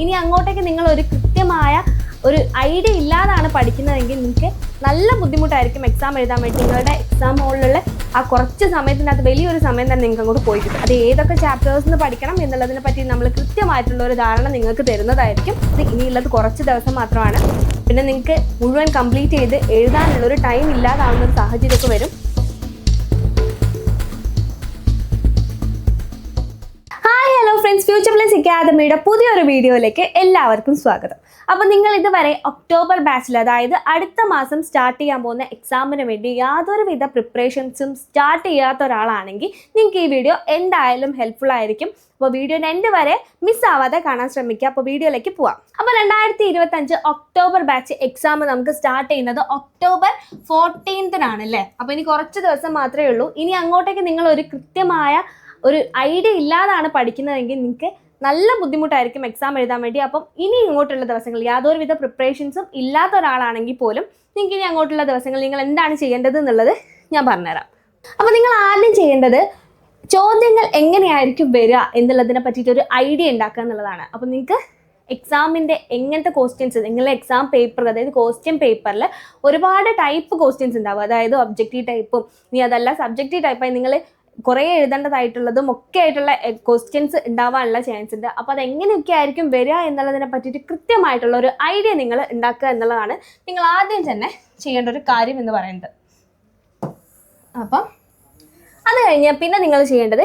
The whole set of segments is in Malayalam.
ഇനി അങ്ങോട്ടേക്ക് നിങ്ങൾ ഒരു കൃത്യമായ ഒരു ഐഡിയ ഇല്ലാതാണ് പഠിക്കുന്നതെങ്കിൽ നിങ്ങൾക്ക് നല്ല ബുദ്ധിമുട്ടായിരിക്കും എക്സാം എഴുതാൻ വേണ്ടി. നിങ്ങളുടെ എക്സാം ഹോളിലുള്ള ആ കുറച്ച് സമയത്തിനകത്ത് വലിയൊരു സമയം തന്നെ നിങ്ങൾക്ക് അങ്ങോട്ട് പോയി കിട്ടും. അത് ഏതൊക്കെ ചാപ്റ്റേഴ്സ് നിന്ന് പഠിക്കണം എന്നുള്ളതിനെ പറ്റി നമ്മൾ കൃത്യമായിട്ടുള്ള ഒരു ധാരണ നിങ്ങൾക്ക് തരുന്നതായിരിക്കും. ഇനിയുള്ളത് കുറച്ച് ദിവസം മാത്രമാണ്. പിന്നെ നിങ്ങൾക്ക് മുഴുവൻ കംപ്ലീറ്റ് ചെയ്ത് എഴുതാനുള്ള ഒരു ടൈം ഇല്ലാതാവുന്ന ഒരു സാഹചര്യമൊക്കെ വരും. ഫ്യൂച്ചർ പ്ലസ് അക്കാദമിയുടെ പുതിയൊരു വീഡിയോയിലേക്ക് എല്ലാവർക്കും സ്വാഗതം. അപ്പോൾ നിങ്ങൾ ഇതുവരെ ഒക്ടോബർ ബാച്ചിൽ അതായത് അടുത്ത മാസം സ്റ്റാർട്ട് ചെയ്യാൻ പോകുന്ന എക്സാമിന് വേണ്ടി യാതൊരുവിധ പ്രിപ്പറേഷൻസും സ്റ്റാർട്ട് ചെയ്യാത്ത ഒരാളാണെങ്കിൽ നിങ്ങൾക്ക് ഈ വീഡിയോ എന്തായാലും ഹെൽപ്ഫുൾ ആയിരിക്കും. അപ്പോൾ വീഡിയോന്റെ എൻഡ് വരെ മിസ് ആവാതെ കാണാൻ ശ്രമിക്കുക. അപ്പോൾ വീഡിയോയിലേക്ക് പോവാം. അപ്പോൾ രണ്ടായിരത്തി ഇരുപത്തഞ്ച് ഒക്ടോബർ ബാച്ച് എക്സാം നമുക്ക് സ്റ്റാർട്ട് ചെയ്യുന്നത് ഒക്ടോബർ ഫോർട്ടീൻത്തിനാണ് അല്ലേ? അപ്പോൾ ഇനി കുറച്ച് ദിവസം മാത്രമേ ഉള്ളൂ. ഇനി അങ്ങോട്ടേക്ക് നിങ്ങൾ ഒരു കൃത്യമായ ഒരു ഐഡിയ ഇല്ലാതാണ് പഠിക്കുന്നതെങ്കിൽ നിങ്ങൾക്ക് നല്ല ബുദ്ധിമുട്ടായിരിക്കും എക്സാം എഴുതാൻ വേണ്ടി. അപ്പം ഇനി ഇങ്ങോട്ടുള്ള ദിവസങ്ങൾ യാതൊരുവിധ പ്രിപ്പറേഷൻസും ഇല്ലാത്ത ഒരാളാണെങ്കിൽ പോലും നിങ്ങൾക്ക് ഇനി അങ്ങോട്ടുള്ള ദിവസങ്ങളിൽ നിങ്ങൾ എന്താണ് ചെയ്യേണ്ടത് എന്നുള്ളത് ഞാൻ പറഞ്ഞുതരാം. അപ്പോൾ നിങ്ങൾ ആദ്യം ചെയ്യേണ്ടത് ചോദ്യങ്ങൾ എങ്ങനെയായിരിക്കും വരിക എന്നുള്ളതിനെ പറ്റിയിട്ട് ഒരു ഐഡിയ ഉണ്ടാക്കുക എന്നുള്ളതാണ്. അപ്പോൾ നിങ്ങൾക്ക് എക്സാമിന്റെ എങ്ങനത്തെ ക്വസ്റ്റ്യൻസ് നിങ്ങളുടെ എക്സാം പേപ്പർ അതായത് ക്വസ്റ്റ്യൻ പേപ്പറിൽ ഒരുപാട് ടൈപ്പ് ക്വസ്റ്റ്യൻസ് ഉണ്ടാവും. അതായത് ഒബ്ജക്റ്റീവ് ടൈപ്പും ഇനി അതല്ല സബ്ജക്റ്റീവ് ടൈപ്പായി നിങ്ങൾ കുറേ എഴുതേണ്ടതായിട്ടുള്ളതും ഒക്കെ ആയിട്ടുള്ള ക്വസ്റ്റ്യൻസ് ഉണ്ടാവാനുള്ള ചാൻസ് ഉണ്ട്. അപ്പോൾ അതെങ്ങനെയൊക്കെ ആയിരിക്കും വരിക എന്നുള്ളതിനെ പറ്റിയിട്ട് കൃത്യമായിട്ടുള്ള ഒരു ഐഡിയ നിങ്ങൾ ഉണ്ടാക്കുക എന്നുള്ളതാണ് നിങ്ങൾ ആദ്യം തന്നെ ചെയ്യേണ്ട ഒരു കാര്യം എന്ന് പറയുന്നത്. അപ്പം അത് കഴിഞ്ഞാൽ പിന്നെ നിങ്ങൾ ചെയ്യേണ്ടത്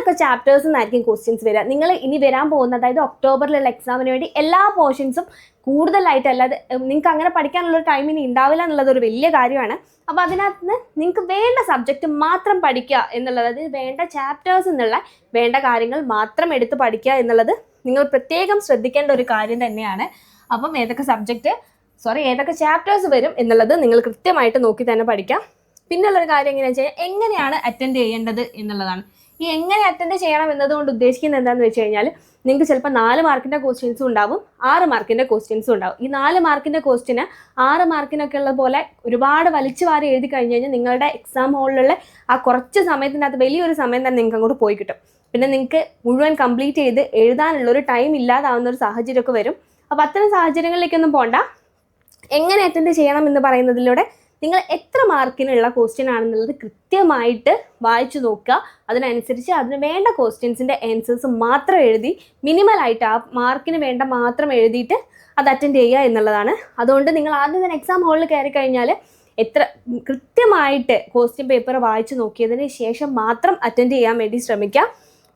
ഏതൊക്കെ ചാപ്റ്റേഴ്സ് നിന്നായിരിക്കും ക്വസ്റ്റ്യൻസ് വരിക. നിങ്ങൾ ഇനി വരാൻ പോകുന്ന അതായത് ഒക്ടോബറിലുള്ള എക്സാമിന് വേണ്ടി എല്ലാ പോർഷൻസും കൂടുതലായിട്ട് അല്ലാതെ നിങ്ങൾക്ക് അങ്ങനെ പഠിക്കാനുള്ള ഒരു ടൈം ഇനി ഉണ്ടാവില്ല എന്നുള്ളത് ഒരു വലിയ കാര്യമാണ്. അപ്പോൾ അതിനകത്ത് നിന്ന് നിങ്ങൾക്ക് വേണ്ട സബ്ജക്റ്റ് മാത്രം പഠിക്കുക എന്നുള്ളത് അതായത് വേണ്ട ചാപ്റ്റേഴ്സ് എന്നുള്ള വേണ്ട കാര്യങ്ങൾ മാത്രം എടുത്ത് പഠിക്കുക എന്നുള്ളത് നിങ്ങൾ പ്രത്യേകം ശ്രദ്ധിക്കേണ്ട ഒരു കാര്യം തന്നെയാണ്. അപ്പം ഏതൊക്കെ സബ്ജക്റ്റ് സോറി ഏതൊക്കെ ചാപ്റ്റേഴ്സ് വരും എന്നുള്ളത് നിങ്ങൾ കൃത്യമായിട്ട് നോക്കി തന്നെ പഠിക്കാം. പിന്നുള്ളൊരു കാര്യം എങ്ങനെയാണെന്ന് വെച്ചാൽ എങ്ങനെയാണ് അറ്റൻഡ് ചെയ്യേണ്ടത് എന്നുള്ളതാണ്. ഈ എങ്ങനെ അറ്റൻഡ് ചെയ്യണം എന്നതുകൊണ്ട് ഉദ്ദേശിക്കുന്നത് എന്താണെന്ന് വെച്ച് കഴിഞ്ഞാൽ നിങ്ങൾക്ക് ചിലപ്പോൾ നാല് മാർക്കിന്റെ ക്വസ്റ്റ്യൻസും ഉണ്ടാവും ആറ് മാർക്കിന്റെ ക്വസ്റ്റ്യൻസും ഉണ്ടാവും. ഈ നാല് മാർക്കിന്റെ ക്വസ്റ്റ്യന് ആറ് മാർക്കിനൊക്കെ ഉള്ള പോലെ ഒരുപാട് വലിച്ചു വാരി എഴുതി കഴിഞ്ഞ് കഴിഞ്ഞാൽ നിങ്ങളുടെ എക്സാം ഹോളിലുള്ള ആ കുറച്ച് സമയത്തിനകത്ത് വലിയൊരു സമയം തന്നെ നിങ്ങൾക്ക് അങ്ങോട്ട് പോയി കിട്ടും. പിന്നെ നിങ്ങൾക്ക് മുഴുവൻ കംപ്ലീറ്റ് ചെയ്ത് എഴുതാനുള്ള ഒരു ടൈം ഇല്ലാതാവുന്ന ഒരു സാഹചര്യമൊക്കെ വരും. അപ്പോൾ അത്തരം സാഹചര്യങ്ങളിലേക്കൊന്നും പോകണ്ട എങ്ങനെ അറ്റൻഡ് ചെയ്യണം എന്ന് പറയുന്നതിലൂടെ നിങ്ങൾ എത്ര മാർക്കിനുള്ള ക്വസ്റ്റ്യൻ ആണെന്നുള്ളത് കൃത്യമായിട്ട് വായിച്ചു നോക്കുക. അതിനനുസരിച്ച് അതിന് വേണ്ട ക്വസ്റ്റ്യൻസിന്റെ ആൻസേഴ്സ് മാത്രം എഴുതി മിനിമലായിട്ട് ആ മാർക്കിന് വേണ്ട മാത്രം എഴുതിയിട്ട് അത് അറ്റൻഡ് ചെയ്യുക എന്നുള്ളതാണ്. അതുകൊണ്ട് നിങ്ങൾ ആദ്യം തന്നെ എക്സാം ഹോളിൽ കയറി കഴിഞ്ഞാൽ എത്ര കൃത്യമായിട്ട് ക്വസ്റ്റ്യൻ പേപ്പർ വായിച്ചു നോക്കിയതിന് ശേഷം മാത്രം അറ്റൻഡ് ചെയ്യാൻ വേണ്ടി ശ്രമിക്കുക.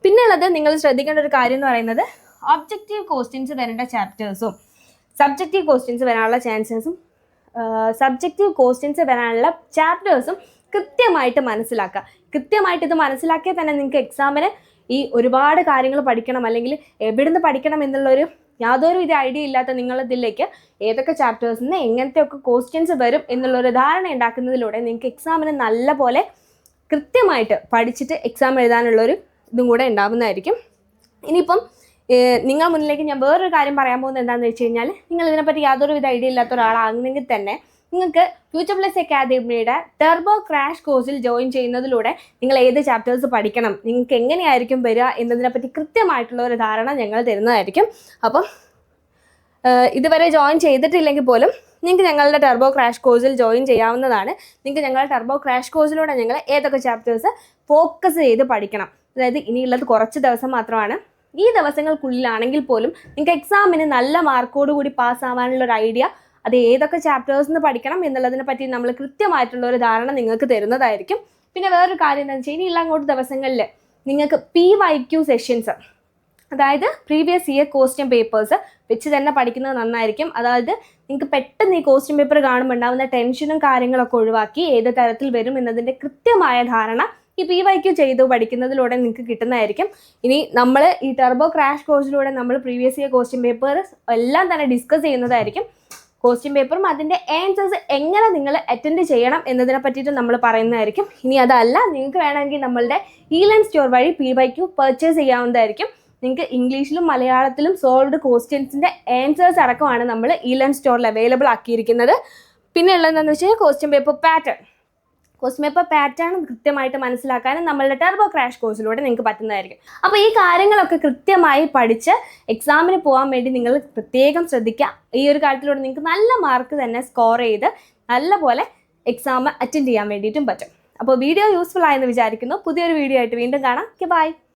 പിന്നെയുള്ളത് നിങ്ങൾ ശ്രദ്ധിക്കേണ്ട ഒരു കാര്യം എന്ന് പറയുന്നത് ഒബ്ജക്റ്റീവ് ക്വസ്റ്റ്യൻസ് വരേണ്ട ചാപ്റ്റേഴ്സും സബ്ജക്റ്റീവ് ക്വസ്റ്റ്യൻസ് വരാനുള്ള ചാൻസസും സബ്ജക്റ്റീവ് ക്വസ്റ്റ്യൻസ് വരാനുള്ള ചാപ്റ്റേഴ്സും കൃത്യമായിട്ട് മനസ്സിലാക്കുക. കൃത്യമായിട്ട് ഇത് മനസ്സിലാക്കിയാൽ തന്നെ നിങ്ങൾക്ക് എക്സാമിന് ഈ ഒരുപാട് കാര്യങ്ങൾ പഠിക്കണം. അല്ലെങ്കിൽ എവിടുന്ന് പഠിക്കണം എന്നുള്ളൊരു യാതൊരു വിധ ഐഡിയ ഇല്ലാത്ത നിങ്ങളിതിലേക്ക് ഏതൊക്കെ ചാപ്റ്റേഴ്സിൽ നിന്ന് എങ്ങനത്തെയൊക്കെ ക്വസ്റ്റ്യൻസ് വരും എന്നുള്ളൊരു ധാരണ ഉണ്ടാക്കുന്നതിലൂടെ നിങ്ങൾക്ക് എക്സാമിന് നല്ല പോലെ കൃത്യമായിട്ട് പഠിച്ചിട്ട് എക്സാം എഴുതാനുള്ളൊരു ഇതും കൂടെ ഉണ്ടാവുന്നതായിരിക്കും. ഇനിയിപ്പം നിങ്ങൾ മുന്നിലേക്ക് ഞാൻ വേറൊരു കാര്യം പറയാൻ പോകുന്നത് എന്താണെന്ന് വെച്ച് കഴിഞ്ഞാൽ നിങ്ങൾ ഇതിനെപ്പറ്റി യാതൊരുവിധ ഐഡിയ ഇല്ലാത്ത ഒരാളാണെങ്കിൽ തന്നെ നിങ്ങൾക്ക് ഫ്യൂച്ചർ പ്ലസ് അക്കാദമിയുടെ ടെർബോ ക്രാഷ് കോഴ്സിൽ ജോയിൻ ചെയ്യുന്നതിലൂടെ നിങ്ങൾ ഏത് ചാപ്റ്റേഴ്സ് പഠിക്കണം നിങ്ങൾക്ക് എങ്ങനെയായിരിക്കും വരിക എന്നതിനെപ്പറ്റി കൃത്യമായിട്ടുള്ള ഒരു ധാരണ ഞങ്ങൾ തരുന്നതായിരിക്കും. അപ്പം ഇതുവരെ ജോയിൻ ചെയ്തിട്ടില്ലെങ്കിൽ പോലും നിങ്ങൾക്ക് ഞങ്ങളുടെ ടെർബോ ക്രാഷ് കോഴ്സിൽ ജോയിൻ ചെയ്യാവുന്നതാണ്. നിങ്ങൾക്ക് ഞങ്ങളുടെ ടെർബോ ക്രാഷ് കോഴ്സിലൂടെ ഞങ്ങൾ ഏതൊക്കെ ചാപ്റ്റേഴ്സ് ഫോക്കസ് ചെയ്ത് പഠിക്കണം. അതായത് ഇനിയുള്ളത് കുറച്ച് ദിവസം മാത്രമാണ്. ഈ ദിവസങ്ങൾക്കുള്ളിലാണെങ്കിൽ പോലും നിങ്ങൾക്ക് എക്സാമിന് നല്ല മാർക്കോട് കൂടി പാസ്സാവാനുള്ള ഒരു ഐഡിയ അത് ഏതൊക്കെ ചാപ്റ്റേഴ്സ് നിന്ന് പഠിക്കണം എന്നുള്ളതിനെ പറ്റി നമ്മൾ കൃത്യമായിട്ടുള്ള ഒരു ധാരണ നിങ്ങൾക്ക് തരുന്നതായിരിക്കും. പിന്നെ വേറൊരു കാര്യം എന്താണെന്ന് വെച്ചാൽ ഇനിയുള്ള അങ്ങോട്ട് ദിവസങ്ങളിൽ നിങ്ങൾക്ക് പി വൈ ക്യു സെഷൻസ് അതായത് പ്രീവിയസ് ഇയർ ക്വസ്റ്റ്യൻ പേപ്പേഴ്സ് വെച്ച് തന്നെ പഠിക്കുന്നത് നന്നായിരിക്കും. അതായത് നിങ്ങൾക്ക് പെട്ടെന്ന് ഈ ക്വസ്റ്റ്യൻ പേപ്പർ കാണുമ്പോൾ ഉണ്ടാകുന്ന ടെൻഷനും കാര്യങ്ങളൊക്കെ ഒഴിവാക്കി ഏത് തരത്തിൽ വരും എന്നതിന്റെ കൃത്യമായ ധാരണ ഈ പി വൈ ക്യു ചെയ്ത് പഠിക്കുന്നതിലൂടെ നിങ്ങൾക്ക് കിട്ടുന്നതായിരിക്കും. ഇനി നമ്മൾ ഈ ടെർബോ ക്രാഷ് കോഴ്സിലൂടെ നമ്മൾ പ്രീവിയസ് ഇയർ ക്വസ്റ്റ്യൻ പേപ്പർ എല്ലാം തന്നെ ഡിസ്കസ് ചെയ്യുന്നതായിരിക്കും. ക്വസ്റ്റ്യൻ പേപ്പറും അതിന്റെ ആൻസേഴ്സ് എങ്ങനെ നിങ്ങൾ അറ്റൻഡ് ചെയ്യണം എന്നതിനെ പറ്റിയിട്ട് നമ്മൾ പറയുന്നതായിരിക്കും. ഇനി അതല്ല നിങ്ങൾക്ക് വേണമെങ്കിൽ നമ്മളുടെ ഇ ലൈൻ സ്റ്റോർ വഴി പി വൈ ക്യു പർച്ചേസ് ചെയ്യാവുന്നതായിരിക്കും. നിങ്ങൾക്ക് ഇംഗ്ലീഷിലും മലയാളത്തിലും സോൾവ്ഡ് ക്വസ്റ്റ്യൻസിന്റെ ആൻസേഴ്സ് അടക്കമാണ് നമ്മൾ ഇ ലൈൻ സ്റ്റോറിൽ അവൈലബിൾ ആക്കിയിരിക്കുന്നത്. പിന്നെ ഉള്ളതെന്ന് വെച്ചാൽ question paper pattern paper pattern കൃത്യമായിട്ട് മനസ്സിലാക്കാനും നമ്മളുടെ ടെർബോ ക്രാഷ് കോഴ്സിലൂടെ നിങ്ങൾക്ക് പറ്റുന്നതായിരിക്കും. അപ്പോൾ ഈ കാര്യങ്ങളൊക്കെ കൃത്യമായി പഠിച്ച് എക്സാമിന് പോകാൻ വേണ്ടി നിങ്ങൾ പ്രത്യേകം ശ്രദ്ധിക്കുക. ഈ ഒരു കാര്യത്തിലൂടെ നിങ്ങൾക്ക് നല്ല മാർക്ക് തന്നെ സ്കോർ ചെയ്ത് നല്ലപോലെ എക്സാം അറ്റൻഡ് ചെയ്യാൻ വേണ്ടിയിട്ടും പറ്റും. അപ്പോൾ വീഡിയോ യൂസ്ഫുൾ ആയെന്ന് വിചാരിക്കുന്നു. പുതിയൊരു വീഡിയോ ആയിട്ട് വീണ്ടും കാണാം. ബൈ